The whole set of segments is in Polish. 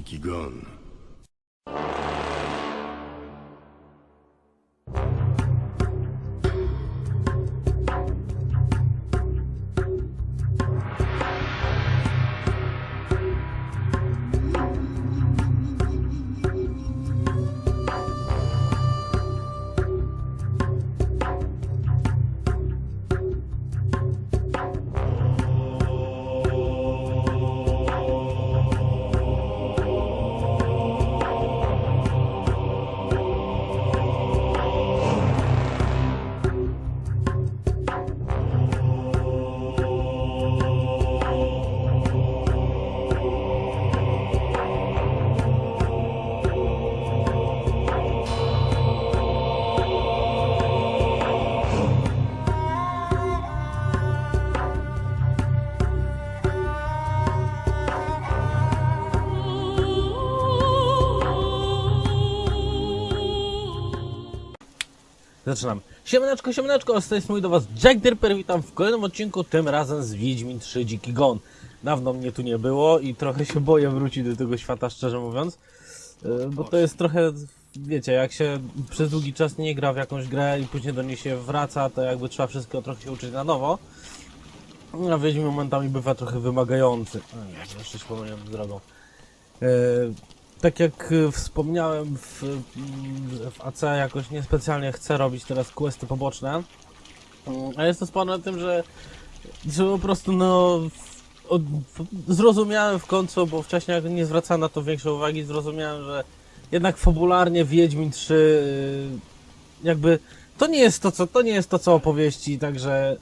Dziki Zaczynam. Siemaneczko, siemaneczko, z tej strony do Was Jack Derper, witam w kolejnym odcinku, tym razem z Wiedźmin 3 Dziki Gon. Dawno mnie tu nie było i trochę się boję wrócić do tego świata, szczerze mówiąc. Yy, Bo to jest trochę, wiecie, jak się przez długi czas nie gra w jakąś grę i później do niej się wraca, to jakby trzeba wszystkiego trochę się uczyć na nowo. A Wiedźmin momentami bywa trochę wymagający. Ej, jeszcze się pomyliłem drogą. Tak jak e, wspomniałem w, w AC jakoś niespecjalnie chcę robić teraz questy poboczne. Mm, A jest to spowodowane tym, że, że po prostu no od, zrozumiałem w końcu, bo wcześniej jak nie zwracałem na to większej uwagi, zrozumiałem, że jednak fabularnie Wiedźmin 3 y, jakby to nie jest to co, to nie jest to co opowieści, także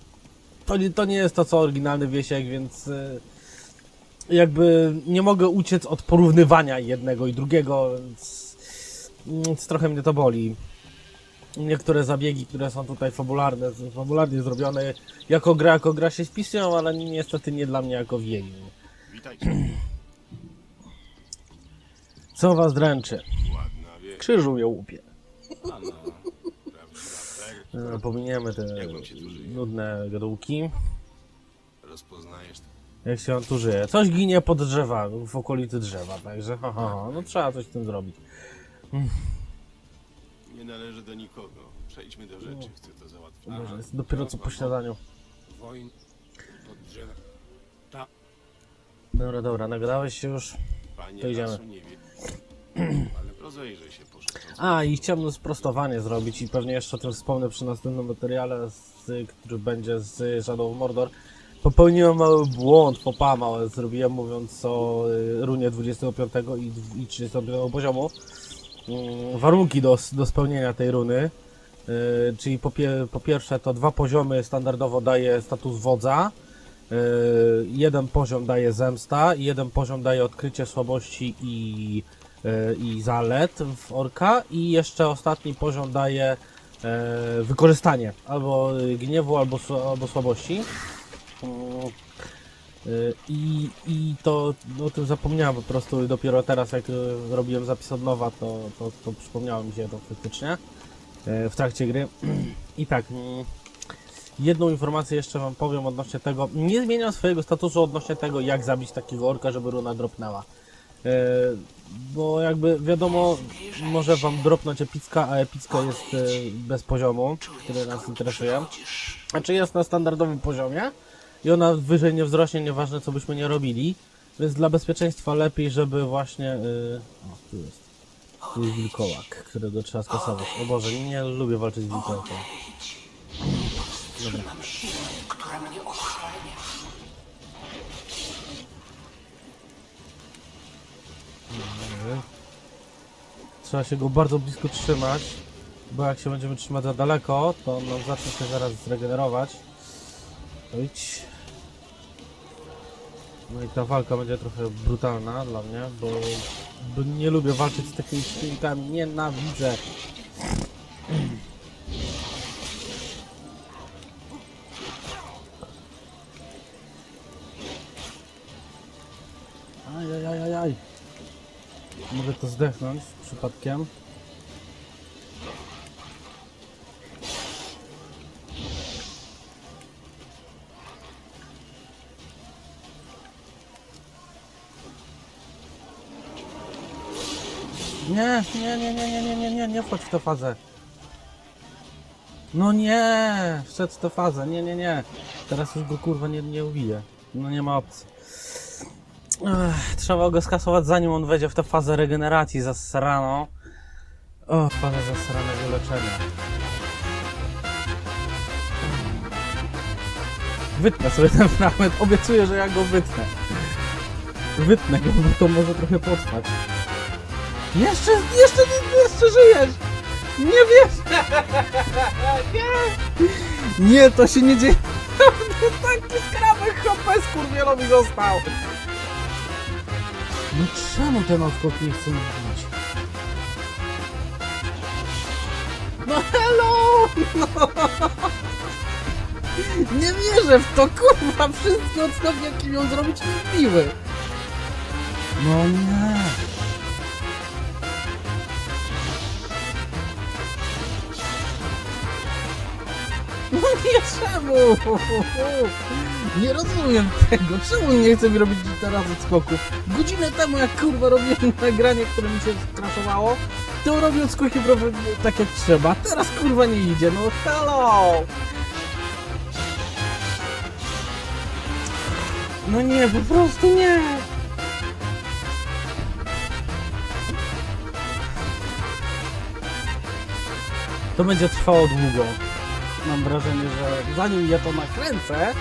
to nie, to nie jest to co oryginalny Wiesiek, więc y, jakby nie mogę uciec od porównywania jednego i drugiego, więc, więc trochę mnie to boli. Niektóre zabiegi, które są tutaj fabularne, są fabularnie zrobione jako gra, jako gra się wpisują, ale niestety nie dla mnie jako Wiedźmin. Witajcie. Co was dręczy? Ładna wieś. Krzyżu mnie łupie. Prawdziwa E, Pominiemy te Jak wam się tu żyje? nudne gadułki. Rozpoznajesz to. Jak się on tu żyje? Coś ginie pod drzewami, w okolicy drzewa, także ha, ha, ha. no trzeba coś z tym zrobić. Nie należy do nikogo. Przejdźmy do rzeczy. Chcę to załatwić. Boże, jest dopiero co po śniadaniu. Woń pod drzewem. Ta. Dobra, dobra, nagadałeś się już. Panie To idziemy. lasu nie wie. Ale rozejrzę się. A, i chciałbym sprostowanie zrobić i pewnie jeszcze o tym wspomnę przy następnym materiale, z, który będzie z Shadow of Mordor. Popełniłem mały błąd, popa małe zrobiłem mówiąc o y, runie 25 i, dw- i 35 poziomu. Mm, warunki do, do spełnienia tej runy, y, czyli po, po pierwsze to dwa poziomy standardowo daje status wodza, y, jeden poziom daje zemsta jeden poziom daje odkrycie słabości i i zalet w orka i jeszcze ostatni poziom daje wykorzystanie albo gniewu, albo, albo słabości. E, I, I to no, o tym zapomniałem po prostu dopiero teraz jak e, robiłem zapis od nowa, to, to, to mi się to faktycznie e, w trakcie gry. I tak, mm, jedną informację jeszcze wam powiem odnośnie tego. Nie zmieniam swojego statusu odnośnie tego, jak zabić takiego orka, żeby runa dropnęła. Bo jakby wiadomo, może wam dropnąć epicka, a epicka jest bez poziomu, który nas interesuje. Znaczy jest na standardowym poziomie i ona wyżej nie wzrośnie, nieważne co byśmy nie robili. Więc dla bezpieczeństwa lepiej, żeby właśnie... e, o, tu jest. Tu jest wilkołak, którego trzeba skasować. O Boże, nie, nie lubię walczyć z wilkołakiem. Dobra. Trzeba się go bardzo blisko trzymać, bo jak się będziemy trzymać za daleko, to on nam zacznie się zaraz zregenerować. Idź. No i ta walka będzie trochę brutalna dla mnie, bo, bo nie lubię walczyć z takimi przeciwnikami, nienawidzę. Ajajajajaj. Mogę to zdechnąć przypadkiem. Nie, nie, nie, nie, nie, nie, nie, nie, nie wchodź w tę fazę. No nie, wszedł w tę fazę, nie, nie, nie. Teraz już go kurwa nie, nie ubiję. No nie ma opcji. Ech, trzeba go skasować zanim on wejdzie w tę fazę regeneracji zasraną. O, fazę zasranego leczenia. Wytnę sobie ten fragment, obiecuję, że ja go wytnę. Wytnę go, bo to może trochę potrwać. Jeszcze, jeszcze, jeszcze żyjesz! Nie wiesz! Nie! Nie, to się nie dzieje. Taki skrawek HP skurwielowi został! No czemu ten odskok nie chce mi bić? No hello! No. Nie wierzę w to, kurwa! Wszystkie odskoki, jakie miał zrobić, mi! No nie! Czemu? Nie rozumiem tego. Czemu nie chce mi robić teraz odskoków? Godzinę temu, jak kurwa robiłem nagranie, które mi się skraszowało, to robię odskoki tak jak trzeba. Teraz kurwa nie idzie. No hello! No nie, po prostu nie! To będzie trwało długo. Mam wrażenie, że zanim ja to nakręcę,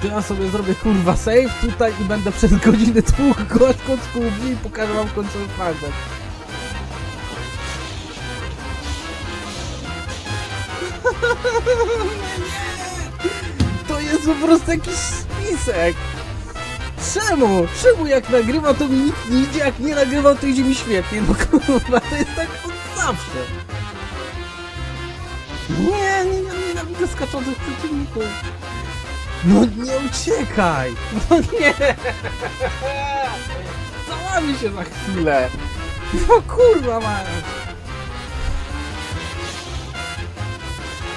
to ja sobie zrobię kurwa save tutaj i będę przez godzinę go od końcu i pokażę wam końcowy fragment. To jest po prostu jakiś spisek. Czemu? Czemu jak nagrywam to mi nic nie idzie, jak nie nagrywam to idzie mi świetnie. No kurwa, to jest tak od zawsze. Nie, nie, nie, nienawidzę skaczących przeciwników. No nie uciekaj! No nie! Załamie się za chwilę! No kurwa mać!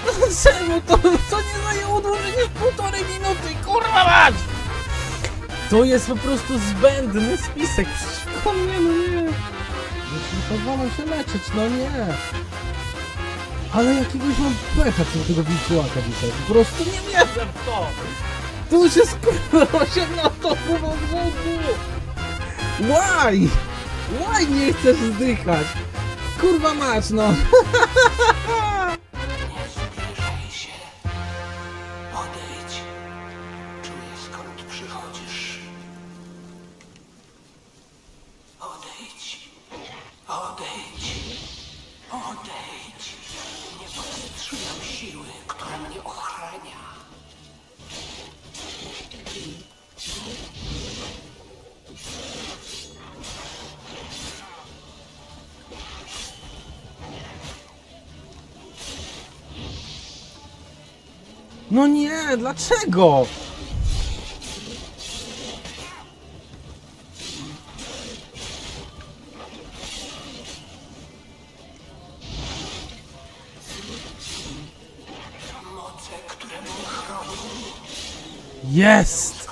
No czemu to, to nie zajęło dłużej niż półtorej minuty, kurwa mać! To jest po prostu zbędny spisek przeciwko mnie, no nie! Nie się leczyć, no nie! Ale jakiegoś mam pecha co do tego wilkołaka dzisiaj. Po prostu nie wierzę w to! Tu się skurwa się na to kurwa w rządu! Why? Why nie chcesz zdychać? Kurwa mać no! No nie, dlaczego? Jest!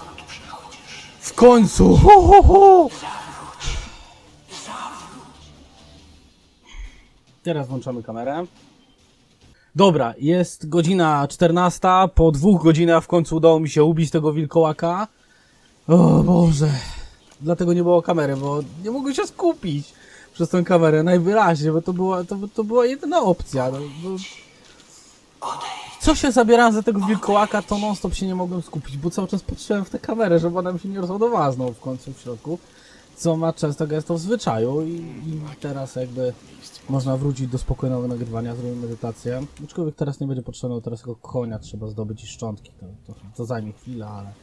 W końcu! Ho, ho, ho. Teraz włączamy kamerę. Dobra, jest godzina 14. Po dwóch godzinach w końcu udało mi się ubić tego wilkołaka. O Boże. Dlatego nie było kamery, bo nie mogłem się skupić przez tę kamerę najwyraźniej, bo to była, to, to była jedyna opcja. No, bo... Co się zabierałem za tego wilkołaka, to non stop się nie mogłem skupić, bo cały czas patrzyłem w tę kamerę, żeby ona mi się nie rozładowała znowu w końcu w środku. Co ma często gęsto w zwyczaju i, i teraz jakby można wrócić do spokojnego nagrywania, zrobimy medytację. Aczkolwiek teraz nie będzie potrzebne, teraz tylko konia trzeba zdobyć i szczątki. To, to, to zajmie chwilę, ale...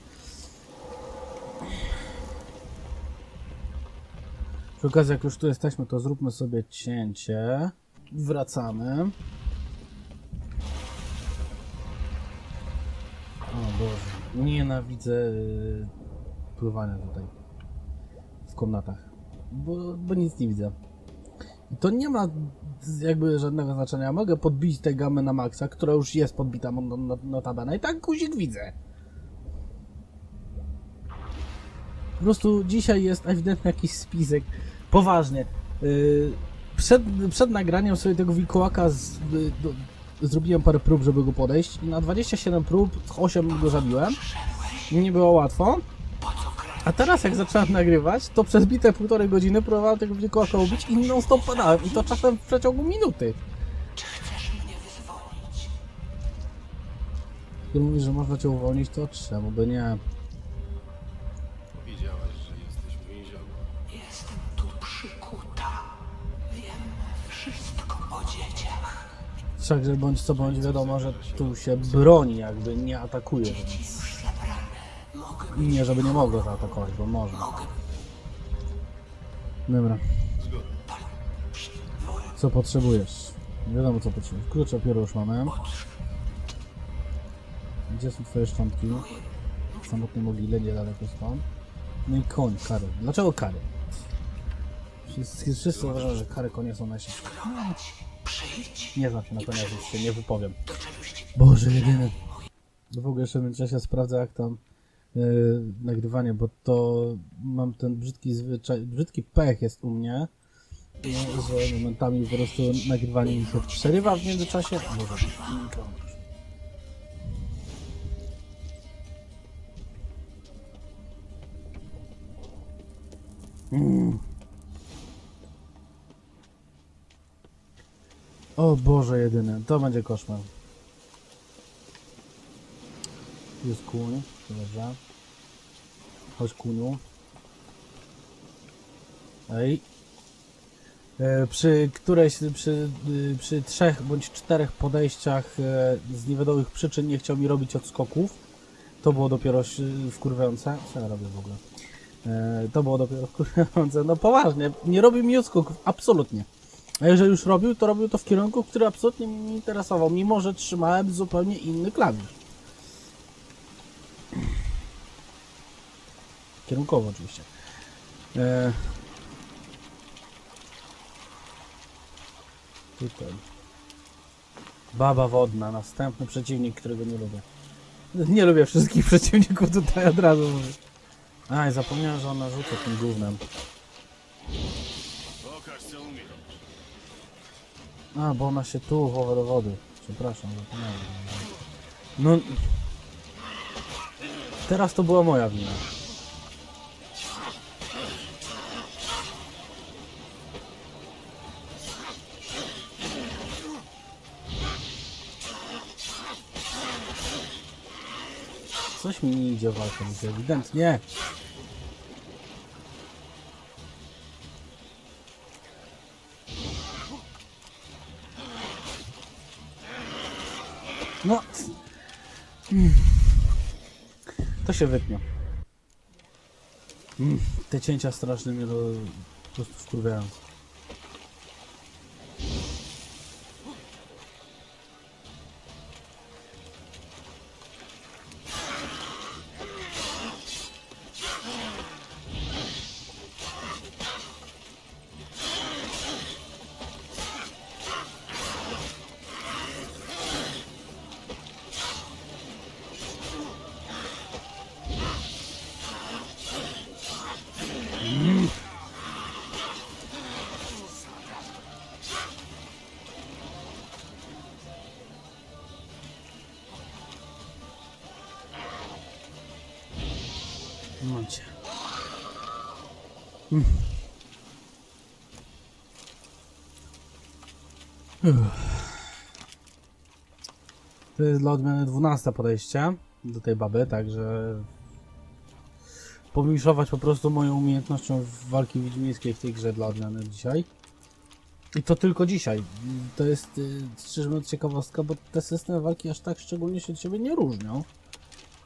Przy okazji, jak już tu jesteśmy, to zróbmy sobie cięcie. Wracamy. O Boże, nienawidzę y, pływania tutaj komnatach, bo, bo nic nie widzę. I to nie ma jakby żadnego znaczenia. Mogę podbić tę gamę na maksa, która już jest podbita no- no- notabene i tak guzik widzę. Po prostu dzisiaj jest ewidentnie jakiś spisek. Poważnie. Yy, przed, przed nagraniem sobie tego wilkołaka z, y, do, zrobiłem parę prób, żeby go podejść na 27 prób 8 go zabiłem. Nie było łatwo. A teraz jak zacząłem nagrywać, to przez bite półtorej godziny próbowałem tego wilkołaka ubić i non stop padałem. I to czasem w przeciągu minuty. Czy chcesz mnie wyzwolić? Ty mówisz, że można cię uwolnić, to czemu by nie? Powiedziałaś, że jesteś w więzieniu. Jestem tu przykuta. Wiem wszystko o dzieciach. Wszakże bądź co bądź wiadomo, że tu się broni, jakby nie atakuje. Mogę, Nie, żeby nie mogło zaatakować, bo mogę Dobra, co potrzebujesz? Nie wiadomo co potrzebujesz. Klucze pióro już mamy. Gdzie są twoje szczątki? W samotnej mogile, niedaleko stąd. No i koń, kary. Dlaczego kary? Wszyscy, wszyscy uważają, że kary konie są najszybsze. Nie znam się na koniach, więc się nie wypowiem. Boże, jedyny. W ogóle jeszcze w międzyczasie sprawdzę jak tam yy, nagrywanie, bo to mam ten brzydki zwyczaj, brzydki pech jest u mnie, że momentami po prostu nagrywanie mi się przerywa w międzyczasie. Mm. O Boże, jedyny, to będzie koszmar. Jest kuń, dobrze. Chodź kuniu. Ej. E, przy którejś, przy, y, przy trzech bądź czterech podejściach e, z niewiadomych przyczyn nie chciał mi robić odskoków. To było dopiero wkurwiające. Co ja robię w ogóle? E, to było dopiero wkurwiające. No poważnie, nie robił mi odskoków, absolutnie. A jeżeli już robił, to robił to w kierunku, który absolutnie mnie nie interesował, mimo że trzymałem zupełnie inny klawisz. Kierunkowo oczywiście. E... Tutaj. Baba wodna, następny przeciwnik, którego nie lubię. Nie lubię wszystkich przeciwników tutaj od razu mówię. Aj, zapomniałem, że ona rzuca tym umiesz. A, bo ona się tu chowa do wody. Przepraszam, zapomniałem. No... Teraz to była moja wina. Coś mi nie idzie walka, widzę, ewidentnie. No. Mm. To się wytnie. Mm, Te cięcia straszne mnie po prostu wkurwiają. To jest dla odmiany 12 podejście do tej baby, także powiększować po prostu moją umiejętnością w walki wiedźmińskiej w tej grze dla odmiany dzisiaj. I to tylko dzisiaj. To jest y, szczerze mówiąc ciekawostka, bo te systemy walki aż tak szczególnie się od siebie nie różnią.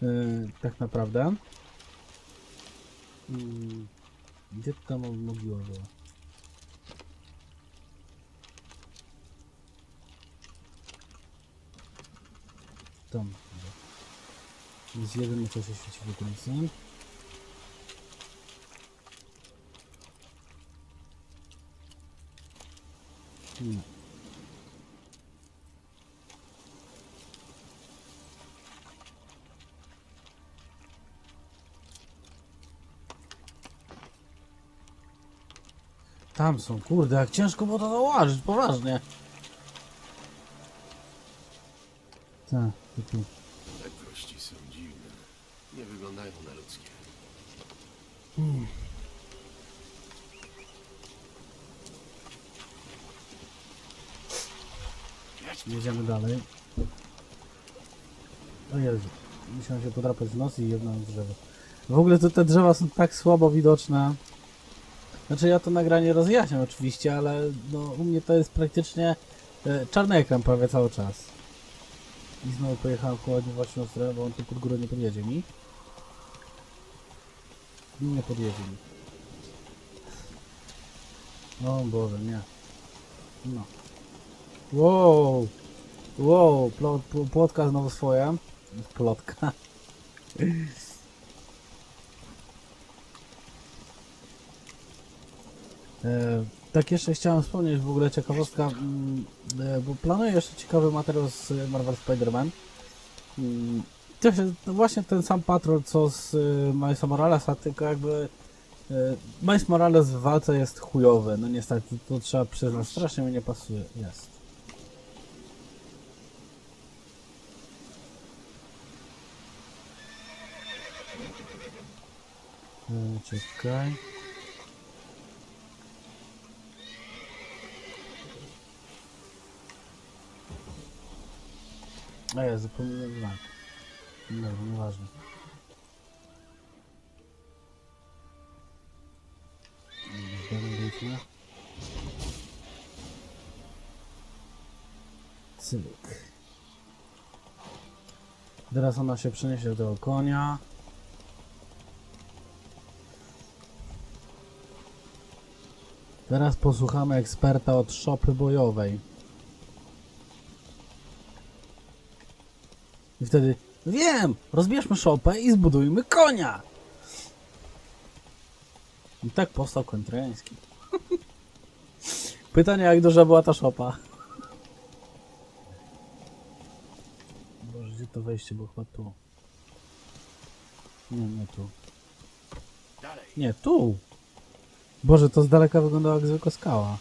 Y, tak naprawdę. Mm, Gdzie tam mogiła była? Tam. Jest jeden, co się świeci w okolicy. Nie. Tam są, kurde, jak ciężko było to zauważyć, poważnie. Tak, tu. Te kości są dziwne. Nie wyglądają na ludzkie. Jedziemy dalej. O Jezu, musiałem się podrapać w nos i jedno drzewo. W ogóle to te drzewa są tak słabo widoczne. Znaczy ja to nagranie rozjaśniam oczywiście, ale no u mnie to jest praktycznie e, czarny ekran prawie cały czas. I znowu pojechałem koło właśnie siostrę, bo on tu pod górę nie podjedzie mi. Nie podjedzie mi. O Boże, nie. No. Wow! Wow, plot, pl- plotka znowu swoja. Plotka. Tak jeszcze chciałem wspomnieć w ogóle ciekawostka, mm, e, bo planuję jeszcze ciekawy materiał z Marvel Spider-Man. Mm, właśnie ten sam patrol co z y, Milesa Moralesa, tylko jakby Miles Morales w walce jest chujowy, no niestety, to trzeba przyznać, strasznie mi nie pasuje, jest. E, Czekaj. A ja zapomniałem znak. No, nieważne. Zgadaliśmy. Cyk. Teraz ona się przeniesie do konia. Teraz posłuchamy eksperta od szopy bojowej. I wtedy, wiem, rozbierzmy szopę i zbudujmy konia. I tak powstał koń trojański. Pytanie, jak duża była ta szopa? Boże, gdzie to wejście było chyba tu. Nie, nie tu. Nie, tu! Boże, to z daleka wyglądało jak zwykła skała.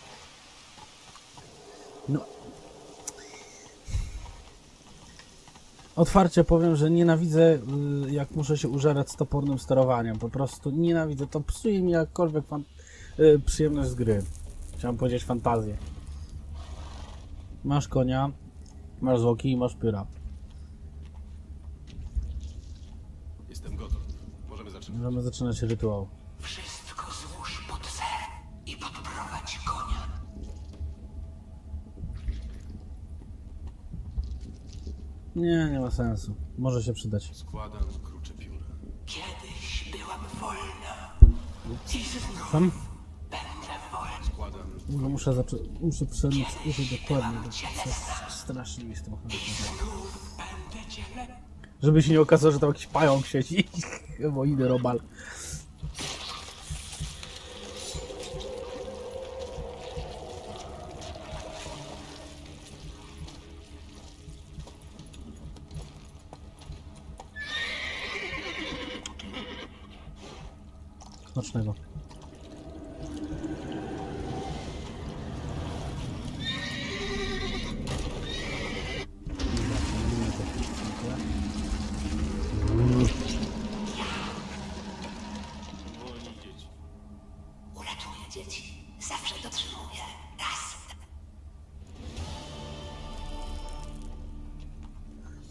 No. Otwarcie powiem, że nienawidzę, y, jak muszę się użerać z topornym sterowaniem. Po prostu nienawidzę. To psuje mi jakkolwiek fan- y, przyjemność z gry. Chciałem powiedzieć fantazję. Masz konia, masz zwłoki i masz pióra. Jestem gotów. Możemy zaczynać. Możemy zaczynać rytuał. Nie, nie ma sensu. Może się przydać. Składam krucze pióra. Kiedyś byłam wolna. I znów Tam? będę wolna. Składam No muszę zacząć, muszę przemyć użyć dokładnie, bo coś strasznie mi z tym chodzi. Znów będę cię le... Żeby się nie okazało, że tam jakiś pająk siedzi, bo idę robal. Smacznego. Uratuję dzieci. Zawsze dotrzymuję. Raz.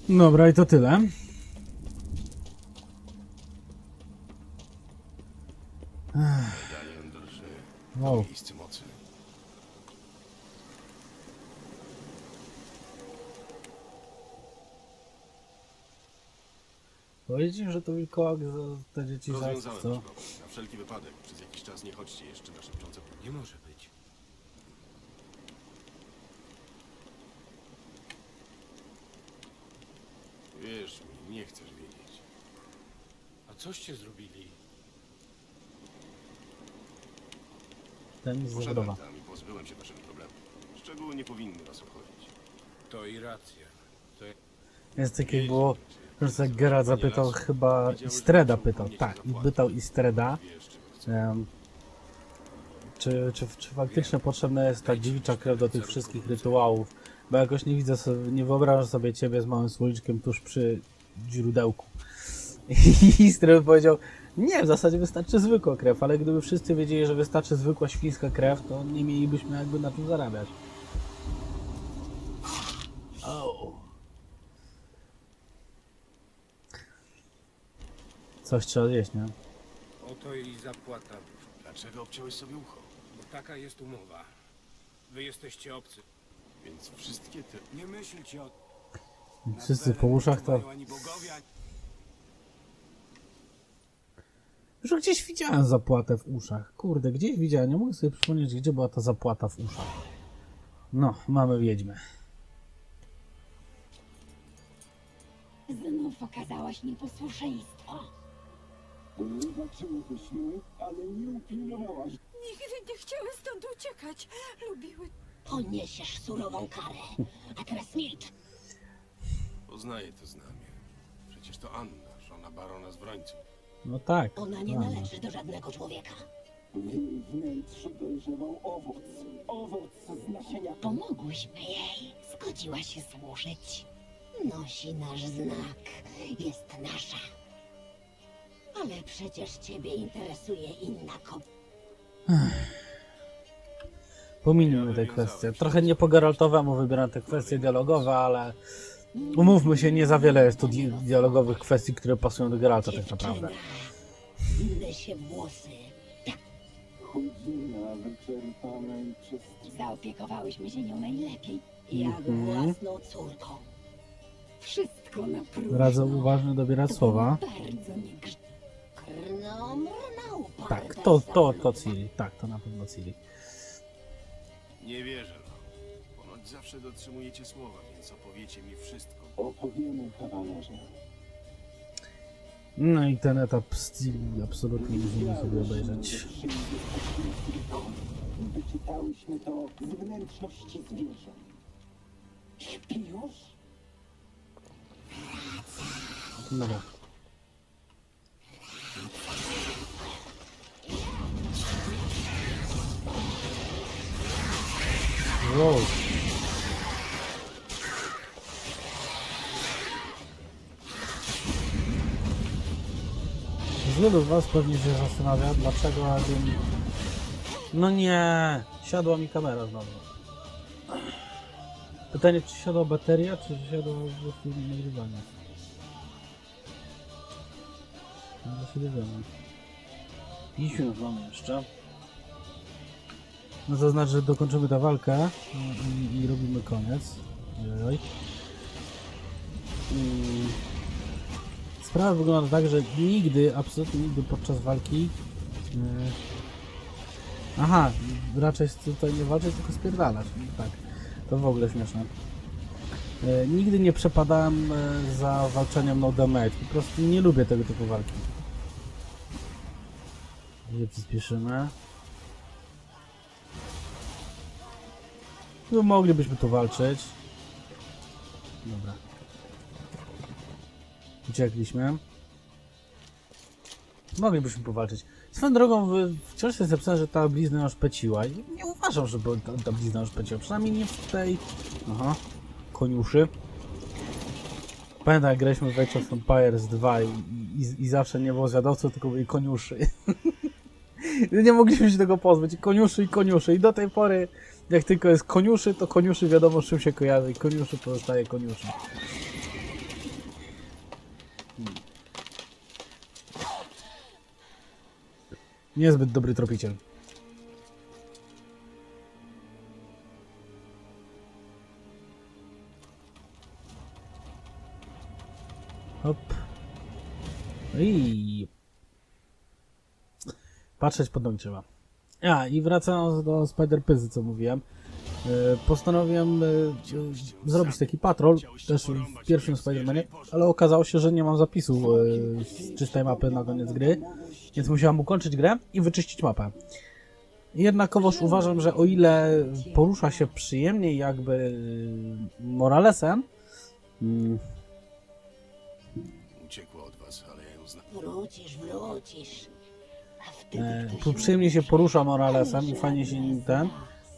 Dobra, i to tyle. Powiedzieć, że to wilkołak za te dzieci za Rozwiązałem co? problem. Na wszelki wypadek. Przez jakiś czas nie chodźcie jeszcze na szepczące. Nie może być. Wierz mi, nie chcesz wiedzieć. A coście zrobili? Ten z Poszedłem tam i pozbyłem się waszego problemu. Szczegóły nie powinny was obchodzić. To i racja. To Jest takie było, że jak Geralt zapytał chyba Istreda pytał, tak, i pytał Istreda, czy, czy, czy faktycznie potrzebna jest ta dziewicza krew do tych wszystkich rytuałów. Bo jakoś nie widzę sobie, nie wyobrażam sobie ciebie z małym słoiczkiem tuż przy źródełku. I Stryl powiedział, nie, w zasadzie wystarczy zwykła krew, ale gdyby wszyscy wiedzieli, że wystarczy zwykła świńska krew, to nie mielibyśmy jakby na czym zarabiać. Coś trzeba zjeść, nie? Oto i zapłata, Dlaczego obciąłeś sobie ucho? bo taka jest umowa. Wy jesteście obcy. Więc wszystkie te... Nie myślcie o... Wszyscy po uszach to... Ani bogowie, ani... Już gdzieś widziałem zapłatę w uszach. Kurde, gdzieś widziałem. Nie mogę sobie przypomnieć, gdzie była ta zapłata w uszach. No, mamy wiedźmę. Znów okazałaś nieposłuszeństwo. Zobaczyłybyśmy, ale nie upilnowałaś. Nigdy nie chciały stąd uciekać. Lubiły. Poniesiesz surową karę. A teraz milcz. Poznaję to znamie. Przecież to Anna, żona barona z Wrońców. No tak. Ona nie ładnie. należy do żadnego człowieka. W jej wnętrzu dojrzewał owoc. Owoc z nasienia Pomogłyśmy jej. Zgodziła się służyć. Nosi nasz znak. Jest nasza. Ale przecież ciebie interesuje inna kobieta. Pominijmy te kwestie. Trochę nie po Geraltowemu wybieram te kwestie dialogowe, ale umówmy się, nie za wiele jest tu di dialogowych kwestii, które pasują do Geralta tak naprawdę. Winne się włosy. chudzina wyczerpana i przez Zaopiekowałyśmy się nią najlepiej. Jak Mhm. własną córką. Wszystko na próbę. Radzę uważnie dobierać słowa. Bardzo nie uparta Tak, to, to, to Ciri. Tak, to na pewno Ciri. Nie wierzę, no. Ponoć zawsze dotrzymujecie słowa, więc opowiecie mi wszystko. opowiemy kawalerze. No i ten etap z Ciri absolutnie musimy sobie obejrzeć. Wyczytałyśmy to z wnętrzności zwierząt. Śpi już? Dobra. Wow. Wielu z Was pewnie się zastanawia, dlaczego Adin... No nie! Siadła mi kamera znowu. Pytanie, czy siadła bateria, czy siadło po prostu nagrywanie? No dowiemy. 5 minut mamy jeszcze. No to znaczy, że dokończymy tę walkę i, i, robimy koniec. Ojoj. Sprawa wygląda tak, że nigdy, absolutnie nigdy podczas walki yy... Aha, raczej tutaj nie walczyć, tylko spierdalać. Tak, to w ogóle śmieszne. E, nigdy nie przepadałem e, za walczeniem no damage. Po prostu nie lubię tego typu walki. Gdzie przyspieszymy? No moglibyśmy tu walczyć. Dobra. Uciekliśmy. Moglibyśmy powalczyć. Swoją drogą, w- wciąż jest napisane, że ta blizna już peciła. Nie uważam, żeby ta, ta blizna już peciła. Przynajmniej nie w tej... Aha. Koniuszy. Pamiętam, jak graliśmy w Age of Empires 2 i, i, i zawsze nie było zwiadowców, tylko byli koniuszy. nie mogliśmy się tego pozbyć. Koniuszy i koniuszy. I do tej pory, jak tylko jest koniuszy, to koniuszy wiadomo, z czym się kojarzy. Koniuszy pozostaje koniuszy. Niezbyt dobry tropiciel. Hop. I patrzeć pod nogi trzeba. A, i wracając do Spider Pyzy, co mówiłem. e, Postanowiłem e, zrobić taki patrol, też w pierwszym Spider-Manie, ale okazało się, że nie mam zapisu e, z czystej mapy na koniec gry, więc musiałem ukończyć grę i wyczyścić mapę. Jednakowoż uważam, że o ile porusza się przyjemniej jakby Moralesem, mm, Uciekła od was, ale ja ją znam. Wrócisz, wrócisz. E, przyjemnie się porusza Moralesem i fajnie się nim ten,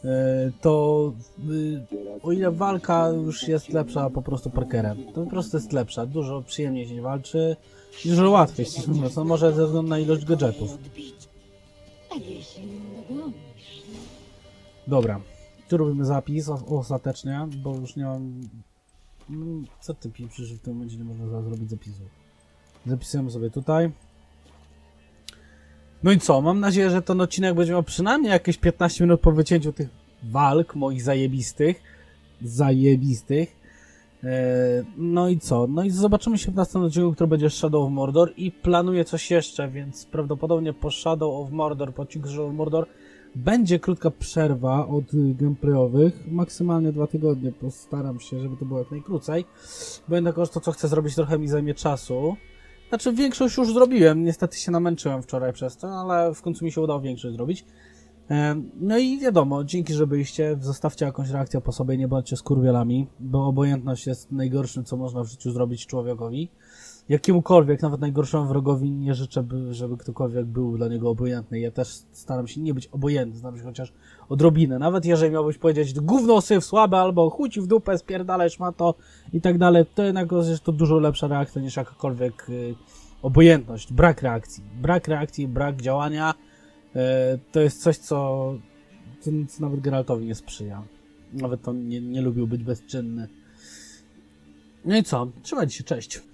e, to y, o ile walka już jest lepsza po prostu Parkerem, to po prostu jest lepsza, dużo przyjemniej się walczy i dużo łatwiej, mówiąc, no może ze względu na ilość gadżetów. Dobra, tu robimy zapis ostatecznie, bo już nie mam... Mm, Co ty pieprzysz, w tym momencie nie można zrobić zapisu? Zapisujemy sobie tutaj. No i co, mam nadzieję, że ten odcinek będzie miał przynajmniej jakieś 15 minut po wycięciu tych walk moich zajebistych. Zajebistych. Eee, No i co? No i zobaczymy się w następnym odcinku, który będzie Shadow of Mordor i planuję coś jeszcze, więc prawdopodobnie po Shadow of Mordor, po Shadow of Mordor będzie krótka przerwa od gameplayowych, maksymalnie dwa tygodnie, postaram się, żeby to było jak najkrócej, bo jednak to, co chcę zrobić, trochę mi zajmie czasu. Znaczy, większość już zrobiłem, niestety się namęczyłem wczoraj przez to, ale w końcu mi się udało większość zrobić. No i wiadomo, dzięki, że byliście, zostawcie jakąś reakcję po sobie, nie bądźcie skurwielami, bo obojętność jest najgorszym, co można w życiu zrobić człowiekowi. Jakiemukolwiek, nawet najgorszemu wrogowi nie życzę, by, żeby ktokolwiek był dla niego obojętny. Ja też staram się nie być obojętny, staram się chociaż odrobinę. Nawet jeżeli miałbyś powiedzieć gówno syf słabe albo chuj ci w dupę, spierdalaj szmato i tak dalej, to jednak jest to dużo lepsza reakcja niż jakakolwiek y, obojętność, brak reakcji. Brak reakcji, brak działania y, to jest coś, co, co, co nawet Geraltowi nie sprzyja. Nawet on nie, nie lubił być bezczynny. No i co? Trzymajcie się, cześć.